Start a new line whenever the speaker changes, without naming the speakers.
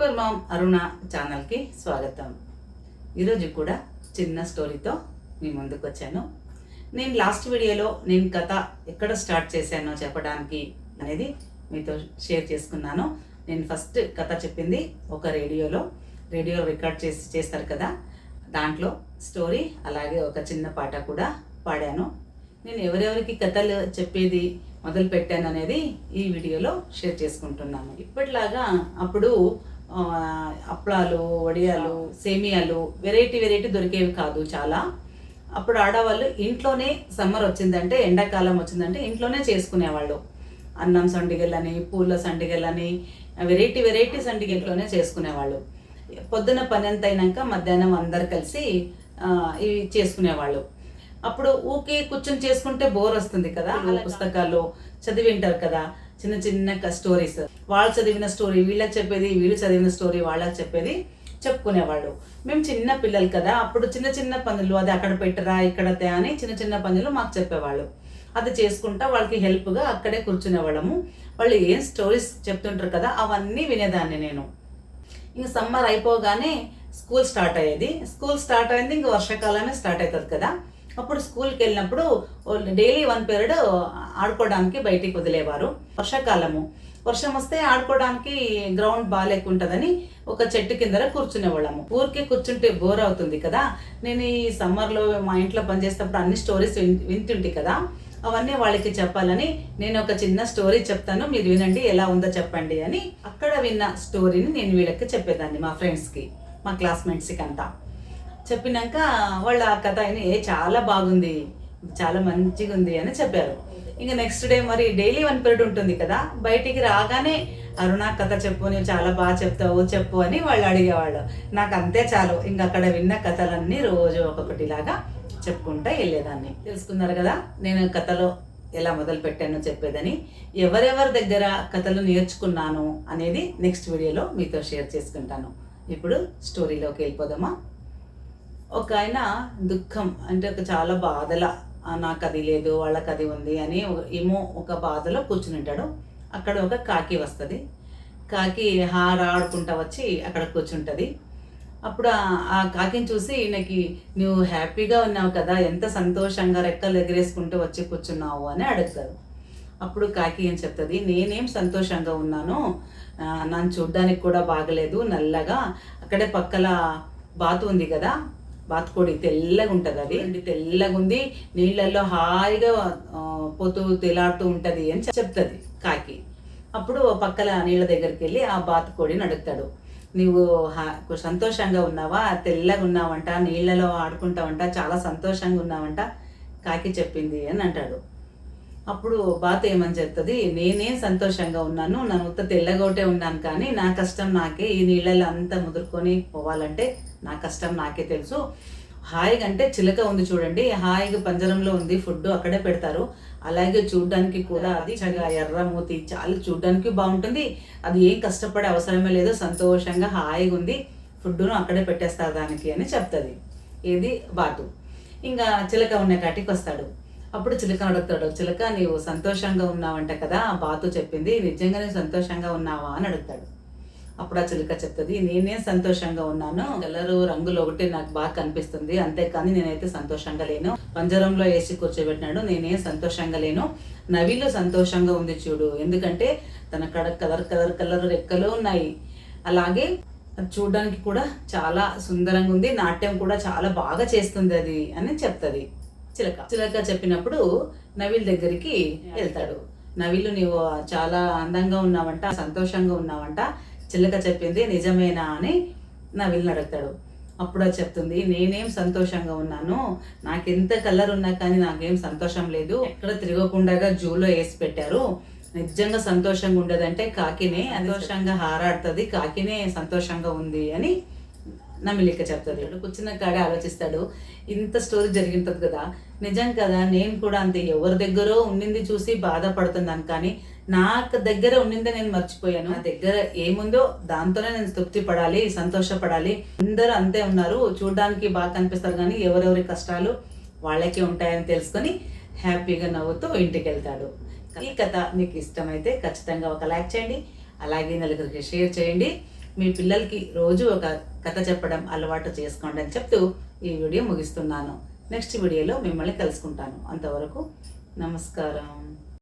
Super mom అరుణ ఛానల్కి స్వాగతం. ఈరోజు కూడా చిన్న స్టోరీతో మీ ముందుకు వచ్చాను. నేను లాస్ట్ వీడియోలో నేను కథ ఎక్కడ స్టార్ట్ చేశానో చెప్పడానికి అనేది మీతో షేర్ చేసుకున్నాను. నేను ఫస్ట్ కథ చెప్పింది ఒక రేడియోలో. రేడియో రికార్డ్ చేసి చేస్తారు కదా దాంట్లో స్టోరీ అలాగే ఒక చిన్న పాట కూడా పాడాను. నేను ఎవరెవరికి కథలు చెప్పేది మొదలు పెట్టాను అనేది ఈ వీడియోలో షేర్ చేసుకుంటున్నాను. ఇప్పటిలాగా అప్పుడు ఆ, అప్పడాలు వడియాలు సేమియాలు వెరైటీ వెరైటీ దొరికేవి కాదు చాలా. అప్పుడు ఆడవాళ్ళు ఇంట్లోనే సమ్మర్ వచ్చిందంటే ఎండాకాలం వచ్చిందంటే ఇంట్లోనే చేసుకునేవాళ్ళు. అన్నం సండిగెళ్ళని పూల సండిగెళ్ళని వెరైటీ వెరైటీ సండిగెట్లోనే చేసుకునేవాళ్ళు. పొద్దున పని అంత అయినాక మధ్యాహ్నం అందరు కలిసి ఇవి చేసుకునేవాళ్ళు. అప్పుడు ఊకే కూర్చొని చేసుకుంటే బోర్ వస్తుంది కదా పుస్తకాలు చదివింటారు కదా. చిన్న చిన్న స్టోరీస్ వాళ్ళు చదివిన స్టోరీ వీళ్ళకి చెప్పేది వీళ్ళు చదివిన స్టోరీ వాళ్ళకి చెప్పేది చెప్పుకునేవాళ్ళు. మేము చిన్న పిల్లలు కదా అప్పుడు చిన్న చిన్న పనులు అది అక్కడ పెట్టరా ఇక్కడ అని చిన్న చిన్న పనులు మాకు చెప్పేవాళ్ళు. అది చేసుకుంటా వాళ్ళకి హెల్ప్గా అక్కడే కూర్చునేవాళ్ళము. వాళ్ళు ఏం స్టోరీస్ చెప్తుంటారు కదా అవన్నీ వినేదాన్ని నేను. ఇంక సమ్మర్ అయిపోగానే స్కూల్ స్టార్ట్ అయ్యేది. స్కూల్ స్టార్ట్ అయింది ఇంక వర్షాకాలమే స్టార్ట్ అవుతుంది కదా. అప్పుడు స్కూల్కి వెళ్ళినప్పుడు డైలీ వన్ పీరియడ్ ఆడుకోవడానికి బయటికి వదిలేవారు. వర్షాకాలము. వర్షం వస్తే ఆడుకోవడానికి గ్రౌండ్ బాగాలేకుంటుందని ఒక చెట్టు కింద కూర్చునేవాళ్ళము. ఊరికే కూర్చుంటే బోర్ అవుతుంది కదా. నేను ఈ సమ్మర్లో మా ఇంట్లో పనిచేసేటప్పుడు అన్ని స్టోరీస్ వింటుంటే కదా. అవన్నీ వాళ్ళకి చెప్పాలని నేను ఒక చిన్న స్టోరీ చెప్తాను. మీరు వినండి ఎలా ఉందో చెప్పండి అని. అక్కడ విన్న స్టోరీని నేను వీళ్ళకి చెప్పేదాన్ని మా ఫ్రెండ్స్కి మా క్లాస్మేట్స్కి అంతా. చెప్పినాక వాళ్ళ ఆ కథ అయిన ఏ చాలా బాగుంది చాలా మంచిగా ఉంది అని చెప్పారు. ఇంకా నెక్స్ట్ డే మరి డైలీ వన్ పీరియడ్ ఉంటుంది కదా బయటికి రాగానే అరుణ కథ చెప్పు నువ్వు చాలా బాగా చెప్తావు చెప్పు అని వాళ్ళు అడిగేవాళ్ళు. నాకు అంతే చాలు ఇంకా అక్కడ విన్న కథలన్నీ రోజు ఒక్కొక్కటిలాగా చెప్పుకుంటా వెళ్ళేదాన్ని. తెలుసుకున్నారు కదా నేను కథలో ఎలా మొదలు పెట్టానో చెప్పేదని. ఎవరెవరి దగ్గర కథలు నేర్చుకున్నాను అనేది నెక్స్ట్ వీడియోలో మీతో షేర్ చేసుకుంటాను. ఇప్పుడు స్టోరీలోకి వెళ్ళిపోదామా? ఒక ఆయన దుఃఖం అంటే ఒక చాలా బాధల నాకు అది లేదు వాళ్ళకి అది ఉంది అని ఏమో ఒక బాధలో కూర్చుని ఉంటాడు. అక్కడ ఒక కాకి వస్తుంది. కాకి హార ఆడుకుంటా వచ్చి అక్కడ కూర్చుంటుంది. అప్పుడు ఆ- కాకిని చూసి ఈయనకి నువ్వు హ్యాపీగా ఉన్నావు కదా ఎంత సంతోషంగా రెక్కలు ఎగిరేసుకుంటూ వచ్చి కూర్చున్నావు అని అడుగుతారు. అప్పుడు కాకి ఏం చెప్తుంది నేనేం సంతోషంగా ఉన్నాను నన్ను చూడ్డానికి కూడా బాగలేదు నల్లగా అక్కడే పక్కల బాతు ఉంది కదా బాతుకోడి తెల్లగా ఉంటుంది అది. తెల్లగా ఉంది నీళ్ళల్లో హాయిగా పోతూ తెలాడుతూ ఉంటుంది అని చెప్తుంది కాకి. అప్పుడు పక్కల నీళ్ళ దగ్గరికి వెళ్ళి ఆ బాతుకోడిని అడుగుతాడు. నీవు హా- సంతోషంగా ఉన్నావా? తెల్లగా ఉన్నావంట నీళ్ళలో ఆడుకుంటావంట చాలా సంతోషంగా ఉన్నావంట కాకి చెప్పింది అని అంటాడు. అప్పుడు బాత ఏమని చెప్తుంది నేనేం సంతోషంగా ఉన్నాను నా ఉత్త తెల్లగోటే ఉన్నాను కానీ నా కష్టం నాకే ఈ నీళ్ళలో అంతా ముదుర్కొని పోవాలంటే నా కష్టం నాకే తెలుసు. హాయిగా అంటే చిలక ఉంది చూడండి హాయిగా పంజరంలో ఉంది ఫుడ్ అక్కడే పెడతారు. అలాగే చూడడానికి కూడా అది చగా ఎర్ర మూతి చాలా చూడడానికి బాగుంటుంది. అది ఏం కష్టపడే అవసరమే లేదు సంతోషంగా హాయిగా ఉంది ఫుడ్ను అక్కడే పెట్టేస్తారు దానికి అని చెప్తుంది. ఇది బాతు. ఇంకా చిలక ఉన్న కాటికి వస్తాడు అప్పుడు చిలక అడుగుతాడు చిలక నీవు సంతోషంగా ఉన్నావంట కదా ఆ బాతు చెప్పింది నువ్వు సంతోషంగా ఉన్నావా? అని అడుగుతాడు. అప్పుడు ఆ చిలుక చెప్తుంది నేనేం సంతోషంగా ఉన్నాను? కలరు రంగులు ఒకటి నాకు బాగా కనిపిస్తుంది. అంతేకాని నేనైతే సంతోషంగా లేను. పంజరంలో వేసి కూర్చోబెట్టినాడు నేనేం సంతోషంగా లేను. నవిలు సంతోషంగా ఉంది చూడు. ఎందుకంటే తన కడ కలర్ కలర్ కలర్ రెక్కలు ఉన్నాయి. అలాగే అది చూడడానికి కూడా చాలా సుందరంగా ఉంది. నాట్యం కూడా చాలా బాగా చేస్తుంది అది అని చెప్తుంది. చిలక. చిలక చెప్పినప్పుడు నవిల్ దగ్గరికి వెళ్తాడు. నవిలు నీవు చాలా అందంగా ఉన్నావంట సంతోషంగా ఉన్నావంట. చిలక చెప్పింది నిజమేనా? అని నవిల్ని అడుగుతాడు. అప్పుడు చెప్తుంది నేనేం సంతోషంగా ఉన్నాను? నాకెంత కలర్ ఉన్నా కానీ నాకేం సంతోషం లేదు. ఎక్కడ తిరగకుండా జూలో వేసి పెట్టారు. నిజంగా సంతోషంగా ఉండదంటే కాకినే సంతోషంగా హారాడుతుంది కాకినే సంతోషంగా ఉంది అని నమిలిక చెప్తాడు. కూర్చున్న కాడే ఆలోచిస్తాడు. ఇంత స్టోరీ జరిగింటుంది కదా. నిజం కదా నేను కూడా అంతే. ఎవరి దగ్గరో ఉండింది చూసి బాధపడుతున్నాను కానీ నాకు దగ్గర ఉండిందే నేను మర్చిపోయాను. నా దగ్గర ఏముందో దాంతోనే నేను తృప్తి పడాలి సంతోషపడాలి. అందరూ అంతే ఉన్నారు. చూడడానికి బాగా కనిపిస్తారు కానీ ఎవరెవరి కష్టాలు వాళ్ళకే ఉంటాయని తెలుసుకొని హ్యాపీగా నవ్వుతూ ఇంటికి వెళ్తాడు ఈ కథ మీకు ఇష్టమైతే ఖచ్చితంగా ఒక లైక్ చేయండి. అలాగే నలుగురికి షేర్ చేయండి. మీ పిల్లలకి రోజు ఒక కథ చెప్పడం అలవాటు చేసుకోండి అని చెప్తూ ఈ వీడియో ముగిస్తున్నాను. నెక్స్ట్ వీడియోలో మిమ్మల్ని కలుసుకుంటాను. అంతవరకు నమస్కారం.